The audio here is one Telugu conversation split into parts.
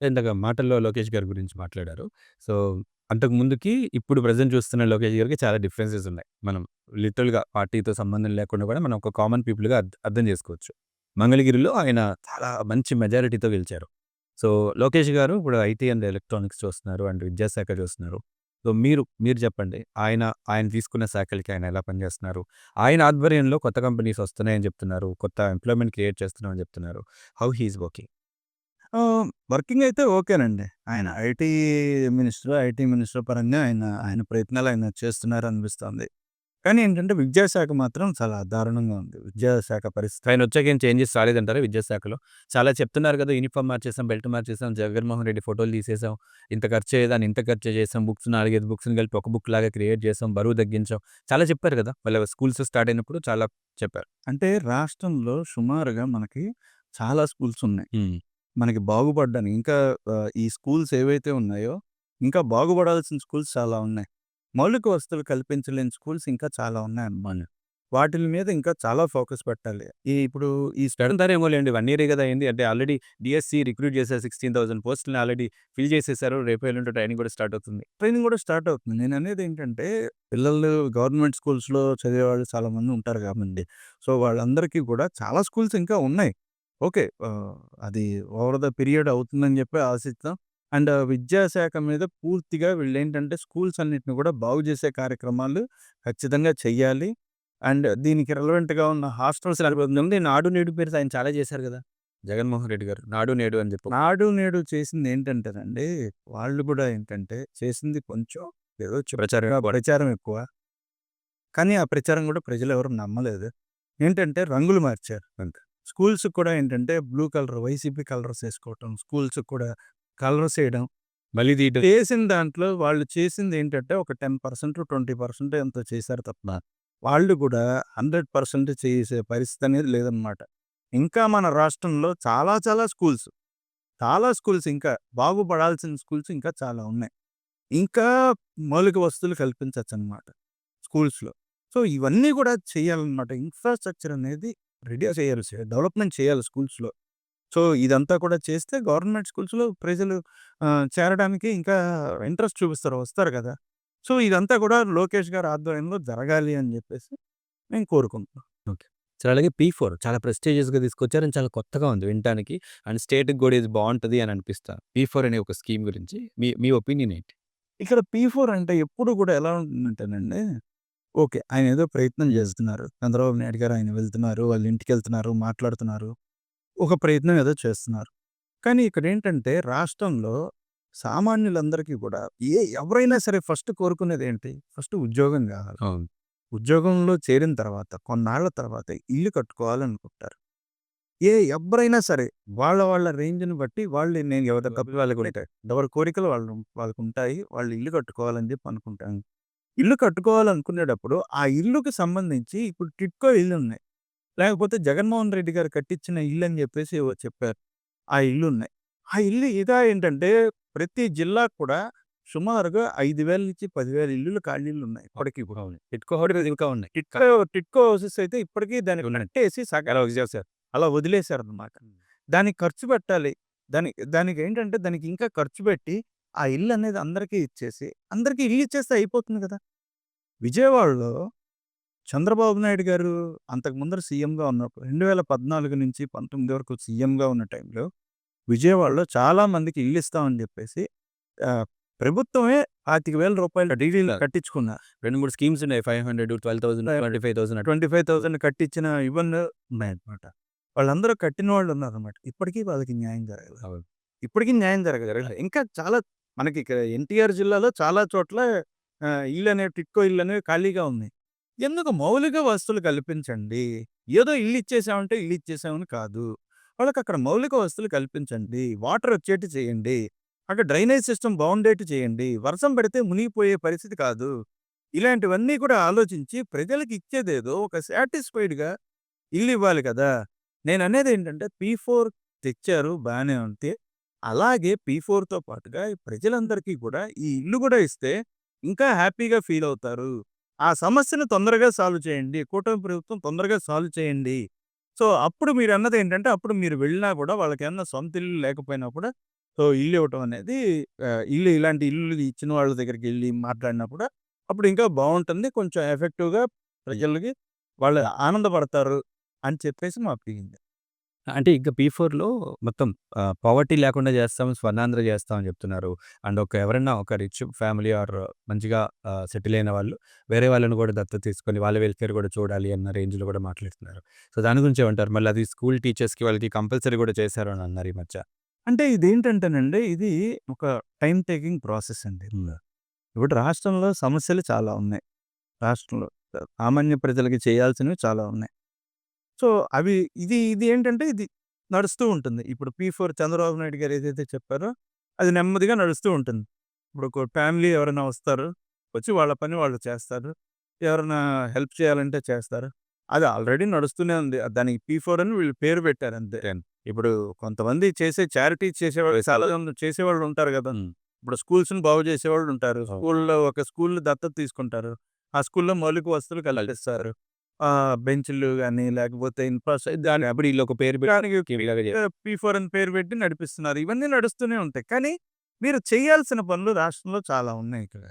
ఇందాక మాటల్లో లోకేష్ గారి గురించి మాట్లాడారు. సో, అంతకు ముందుకి ఇప్పుడు ప్రజెంట్ చూస్తున్న లోకేష్ గారికి చాలా డిఫరెన్సెస్ ఉన్నాయి. మనం లిటరల్‌గా పార్టీతో సంబంధం లేకుండా కూడా మనం ఒక కామన్ పీపుల్‌గా అర్థం చేసుకోవచ్చు. మంగళగిరిలో ఆయన చాలా మంచి మెజారిటీతో గెలిచారు. సో, లోకేష్ గారు ఇప్పుడు ఐటీ అండ్ ఎలక్ట్రానిక్స్ చూస్తున్నారు. అండ్ విద్యాశాఖ చూస్తున్నారు. సో, మీరు మీరు చెప్పండి. ఆయన ఆయన తీసుకున్న శాఖలకి ఆయన ఎలా పనిచేస్తున్నారు? ఆయన ఆధ్వర్యంలో కొత్త కంపెనీస్ వస్తున్నాయని చెప్తున్నారు. కొత్త ఎంప్లాయ్‌మెంట్ క్రియేట్ చేస్తున్నామని చెప్తున్నారు. How he is working? Working అయితే ఓకేనండి. ఆయన ఐటీ మినిస్టర్, ఐటీ మినిస్టర్ పరంగా ఆయన, ఆయన ప్రయత్నాలు ఆయన చేస్తున్నారు అనిపిస్తోంది. కానీ ఏంటంటే విద్యాశాఖ మాత్రం చాలా దారుణంగా ఉంది. విద్యాశాఖ పరిస్థితి. ఆయన వచ్చాక ఏం చేంజెస్ రాలేదంటారా విద్యాశాఖలో? చాలా చెప్తున్నారు కదా! యూనిఫార్మ్ మార్చేసాం, బెల్ట్ మార్చేసాం, జగన్మోహన్ రెడ్డి ఫోటోలు తీసేసాం, ఇంత ఖర్చు అయ్యేదాన్ని ఇంత ఖర్చు చేసాం, బుక్స్ 4, 5 బుక్స్‌ని కలిపి ఒక బుక్ లాగా క్రియేట్ చేసాం, బరువు తగ్గించాం. చాలా చెప్పారు కదా! వాళ్ళ స్కూల్స్ స్టార్ట్ అయినప్పుడు చాలా చెప్పారు. అంటే రాష్ట్రంలో సుమారుగా మనకి చాలా స్కూల్స్ ఉన్నాయి. మనకి బాగుపడ్డానికి ఇంకా ఈ స్కూల్స్ ఏవైతే ఉన్నాయో ఇంకా బాగుపడాల్సిన స్కూల్స్ చాలా ఉన్నాయి. మౌలిక వసతులు కల్పించలేని స్కూల్స్ ఇంకా చాలా ఉన్నాయన్నమాట. వాటిల మీద ఇంకా చాలా ఫోకస్ పెట్టాలి. ఈ ఇప్పుడు ఈ స్టడ్ పెడతారేమో లేండి. 1 ఇయరే కదా అయింది. అంటే ఆల్రెడీ డీఎస్సీ రిక్రూట్ చేశారు. 16,000 పోస్టుల్ని ఆల్రెడీ ఫిల్ చేసేసారు. రేపో ఎల్లుండో ట్రైనింగ్ కూడా స్టార్ట్ అవుతుంది. ట్రైనింగ్ కూడా స్టార్ట్ అవుతుంది. నేననేది ఏంటంటే పిల్లలు గవర్నమెంట్ స్కూల్స్‌లో చదివేవాళ్ళు చాలామంది ఉంటారు కాబట్టి సో, వాళ్ళందరికీ కూడా చాలా స్కూల్స్ ఇంకా ఉన్నాయి. ఓకే. ఆహ్, అది ఓవర్ ద పీరియడ్ అవుతుందని చెప్పి ఆశిద్దాం. అండ్ విద్యాశాఖ మీద పూర్తిగా వీళ్ళేంటంటే స్కూల్స్ అన్నిటిని కూడా బాగు చేసే కార్యక్రమాలు ఖచ్చితంగా చెయ్యాలి. అండ్ దీనికి రిలవెంట్‌గా ఉన్న హాస్టల్స్ ముందే నాడు నేడు పేరుతో ఆయన చాలా చేశారు కదా! జగన్మోహన్ రెడ్డి గారు. నాడు నేడు అని చెప్పి. నాడు నేడు చేసింది ఏంటంటేనండి, వాళ్ళు కూడా ఏంటంటే చేసింది కొంచెం ఏదో ప్రచారం ప్రచారం ఎక్కువ. కానీ ఆ ప్రచారం కూడా ప్రజలెవరు నమ్మలేదు. ఏంటంటే రంగులు మార్చారు అంతే. స్కూల్స్‌కి కూడా ఏంటంటే బ్లూ కలర్ వైసీపీ కలర్స్ ఏసుకోవటం, స్కూల్స్‌కి కూడా కలర్స్ ఏయడం. మళ్ళీ తీయటం. చేసిన దాంట్లో వాళ్ళు చేసింది ఏంటంటే ఒక 10% 20% ఎంతో చేశారు తప్ప, వాళ్ళు కూడా 100% చేసే పరిస్థితి అనేది లేదనమాట. ఇంకా మన రాష్ట్రంలో చాలా చాలా స్కూల్స్, చాలా స్కూల్స్ ఇంకా బాగుపడాల్సిన స్కూల్స్ ఇంకా చాలా ఉన్నాయి. ఇంకా మౌలిక వసతులు కల్పించొచ్చనమాట స్కూల్స్‌లో. సో, ఇవన్నీ కూడా చేయాలనమాట. ఇన్‌ఫ్రాస్ట్రక్చర్ అనేది రెడీ చేయాలి. డెవలప్‌మెంట్ చేయాలి స్కూల్స్‌లో. సో, ఇదంతా కూడా చేస్తే గవర్నమెంట్ స్కూల్స్‌లో ప్రజలు చేరడానికి ఇంకా ఇంట్రెస్ట్ చూపిస్తారు. వస్తారు కదా! సో, ఇదంతా కూడా లోకేష్ గారి ఆధ్వర్యంలో జరగాలి అని చెప్పేసి నేను కోరుకుంటున్నాను. సో, అలాగే పీ4 చాలా ప్రెస్టీజియస్‌గా తీసుకొచ్చారు. అండ్ చాలా కొత్తగా ఉంది వినటానికి. అండ్ స్టేట్‌కి కూడా ఇది బావుంటది అని అనిపిస్తా. పీ4 అనే ఒక స్కీమ్ గురించి మీ మీ ఒపీనియన్ ఏంటి? ఇక్కడ పీ4 అంటే ఎప్పుడు కూడా ఎలా ఉంటుందంటేనండి, ఓకే. ఆయన ఏదో ప్రయత్నం చేస్తున్నారు. చంద్రబాబు నాయుడు గారు ఆయన వెళ్తున్నారు, వాళ్ళ ఇంటికెళ్తున్నారు, మాట్లాడుతున్నారు. ఒక ప్రయత్నం ఏదో చేస్తున్నారు. కానీ ఇక్కడేంటంటే రాష్ట్రంలో సామాన్యులందరికీ కూడా ఏ ఎవరైనా సరే ఫస్ట్ కోరుకునేది ఏంటి? ఫస్ట్ ఉద్యోగం కావాలి. అవును. ఉద్యోగంలో చేరిన తర్వాత కొన్నాళ్ళ తర్వాత ఇల్లు కట్టుకోవాలనుకుంటారు. ఏ ఎవ్వరైనా సరే వాళ్ళ వాళ్ళ రేంజ్‌ని బట్టి వాళ్ళు నేను ఎవరి వాళ్ళకి ఉంటాయి. ఎవరి కోరికలు వాళ్ళు వాళ్ళకుంటాయి. వాళ్ళు ఇల్లు కట్టుకోవాలని చెప్పి అనుకుంటాను. ఇల్లు కట్టుకోవాలనుకునేటప్పుడు ఆ ఇల్లుకి సంబంధించి ఇప్పుడు టిడ్కో ఇల్లున్నాయి. లేకపోతే జగన్మోహన్ రెడ్డి గారు కట్టించిన ఇల్లు అని చెప్పేసి చెప్పారు. ఆ ఇల్లున్నాయి. ఆ ఇల్లు ఇదా ఏంటంటే ప్రతి జిల్లాకు కూడా సుమారుగా 5,000 నుంచి 10,000 ఇల్లులు ఖాళీలు ఉన్నాయి ఇప్పటికి కూడా. అవును. టిట్కో హౌసెస్ ఇంకా ఉన్నాయి. టిట్కో టిట్కో హౌసెస్ అయితే ఇప్పటికీ దాన్ని కట్టేసి అలా వదిలేసారు. అలా వదిలేశారనమాట. దానికి ఖర్చు పెట్టాలి. దాని దానికేంటంటే దానికి ఇంకా ఖర్చు పెట్టి ఆ ఇల్లు అనేది అందరికీ ఇచ్చేసి అందరికీ ఇల్లు ఇచ్చేస్తే అయిపోతుంది కదా! విజయవాడలో చంద్రబాబు నాయుడు గారు అంతకు ముందర సీఎంగా ఉన్నప్పుడు 2014 నుంచి 19 వరకు సీఎంగా ఉన్న టైంలో విజయవాడలో చాలా మందికి ఇల్లు ఇస్తామని చెప్పేసి ప్రభుత్వమే రూ. 25,000 డీడీలు కట్టించుకున్నారు. 2, 3 స్కీమ్స్ ఉన్నాయి. 500, 12,000, 25,000 అట్లా. 25,000 కట్టించిన ఇవన్నీ ఉన్నాయన్నమాట. వాళ్ళందరూ కట్టిన వాళ్ళు ఉన్నారన్నమాట. ఇప్పటికీ వాళ్ళకి న్యాయం జరగలేదు. అవును. ఇప్పటికి న్యాయం జరగలేదు. ఇంకా చాలా మనకి ఇక్కడ ఎన్టీఆర్ జిల్లాలో చాలా చోట్ల ఇల్లు అనేవి టిట్కో ఇల్లు అనేవి ఖాళీగా ఉన్నాయి. ఎందుకు మౌలిక వస్తువులు కల్పించండి. ఏదో ఇల్లు ఇచ్చేసామంటే ఇల్లు ఇచ్చేసామని కాదు. వాళ్ళకి అక్కడ మౌలిక వస్తువులు కల్పించండి. వాటర్ వచ్చేట్టు చేయండి. అక్కడ డ్రైనేజ్ సిస్టమ్ బాగుండేట్టు చేయండి. వర్షం పడితే మునిగిపోయే పరిస్థితి కాదు. ఇలాంటివన్నీ కూడా ఆలోచించి ప్రజలకు ఇచ్చేదేదో ఒక సాటిస్ఫైడ్‌గా ఇల్లు ఇవ్వాలి కదా! నేను అనేది ఏంటంటే పీ4 తెచ్చారు బాగానే ఉంటే అలాగే పీ4తో పాటుగా ప్రజలందరికీ కూడా ఈ ఇల్లు కూడా ఇస్తే ఇంకా హ్యాపీగా ఫీల్ అవుతారు. ఆ సమస్యను తొందరగా సాల్వ్ చేయండి. కూటమి ప్రభుత్వం తొందరగా సాల్వ్ చేయండి. సో, అప్పుడు మీరు అన్నది ఏంటంటే అప్పుడు మీరు వెళ్ళినా కూడా వాళ్ళకి ఏమన్నా సొంత ఇల్లు లేకపోయినా కూడా సో ఇల్లు ఇవ్వటం అనేది ఇల్లు ఇలాంటి ఇల్లు ఇచ్చిన వాళ్ళ దగ్గరికి వెళ్ళి మాట్లాడినా కూడా అప్పుడు ఇంకా బాగుంటుంది కొంచెం ఎఫెక్టివ్‌గా ప్రజలకి వాళ్ళు ఆనందపడతారు అని చెప్పేసి మా ఫీలింగ్. అంటే ఇంకా పీ4లో మొత్తం ఆహ్, పావర్టీ లేకుండా చేస్తాం, స్వర్ణాంధ్ర చేస్తాం అని చెప్తున్నారు. అండ్ ఒక ఎవరైనా ఒక రిచ్ ఫ్యామిలీ ఆర్ మంచిగా సెటిల్ అయిన వాళ్ళు వేరే వాళ్ళని కూడా దత్తత తీసుకొని వాళ్ళ వెల్ఫేర్ కూడా చూడాలి అన్న రేంజ్‌లో కూడా మాట్లాడుతున్నారు. సో దాని గురించి ఏమంటారు? మళ్ళీ అది స్కూల్ టీచర్స్‌కి వాళ్ళకి కంపల్సరీ కూడా చేశారు అని అన్నారు ఈ మధ్య. అంటే ఇదేంటంటేనండి ఇది ఒక టైమ్ టేకింగ్ ప్రాసెస్ అండి. ఇప్పుడు రాష్ట్రంలో సమస్యలు చాలా ఉన్నాయి. రాష్ట్రంలో సామాన్య ప్రజలకి చేయాల్సినవి చాలా ఉన్నాయి. సో అవి ఇది ఇది ఏంటంటే ఇది నడుస్తూ ఉంటుంది. ఇప్పుడు పీ4 చంద్రబాబు నాయుడు గారు ఏదైతే చెప్పారో అది నెమ్మదిగా నడుస్తూ ఉంటుంది. ఇప్పుడు ఒక ఫ్యామిలీ ఎవరైనా వస్తారు. వచ్చి వాళ్ళ పని వాళ్ళు చేస్తారు. ఎవరైనా హెల్ప్ చేయాలంటే చేస్తారు. అది ఆల్రెడీ నడుస్తూనే ఉంది. దానికి పీ4 అని వీళ్ళు పేరు పెట్టారు అంతే. ఇప్పుడు కొంతమంది చేసే చారిటీస్ చేసేవాళ్ళు చాలా చేసేవాళ్ళు ఉంటారు కదా! ఇప్పుడు స్కూల్స్‌ని బాగు చేసేవాళ్ళు ఉంటారు. స్కూల్‌లో ఒక స్కూల్‌ని దత్తత తీసుకుంటారు. ఆ స్కూల్‌లో మౌలిక వసతులు కల్పిస్తారు. బెంచ్‌లు గాని లేకపోతే ఇన్‌ఫ్రాస్ట్ర దాని అప్పుడు ఒక పేరు. ఆహ్, పీ4 అని పేరు పెట్టి నడిపిస్తున్నారు. ఇవన్నీ నడుస్తూనే ఉంటాయి. కానీ మీరు చేయాల్సిన పనులు రాష్ట్రంలో చాలా ఉన్నాయి ఇక్కడ.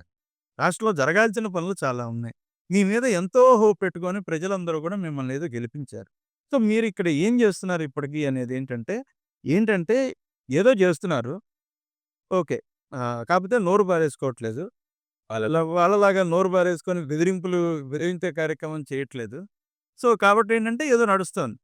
రాష్ట్రంలో జరగాల్సిన పనులు చాలా ఉన్నాయి. మీ మీద ఎంతో హోప్ పెట్టుకొని ప్రజలందరూ కూడా మిమ్మల్ని ఏదో గెలిపించారు. సో మీరు ఇక్కడ ఏం చేస్తున్నారు ఇప్పటికి అనేది ఏంటంటే, ఏంటంటే ఏదో చేస్తున్నారు. ఓకే. కాకపోతే నోరు పారేసుకోవట్లేదు. వాళ్ళ వాళ్ళలాగా నోరు బారేసుకొని బెదిరింపులు బెదిరించే కార్యక్రమం చేయట్లేదు. సో కాబట్టి ఏంటంటే ఏదో నడుస్తోంది.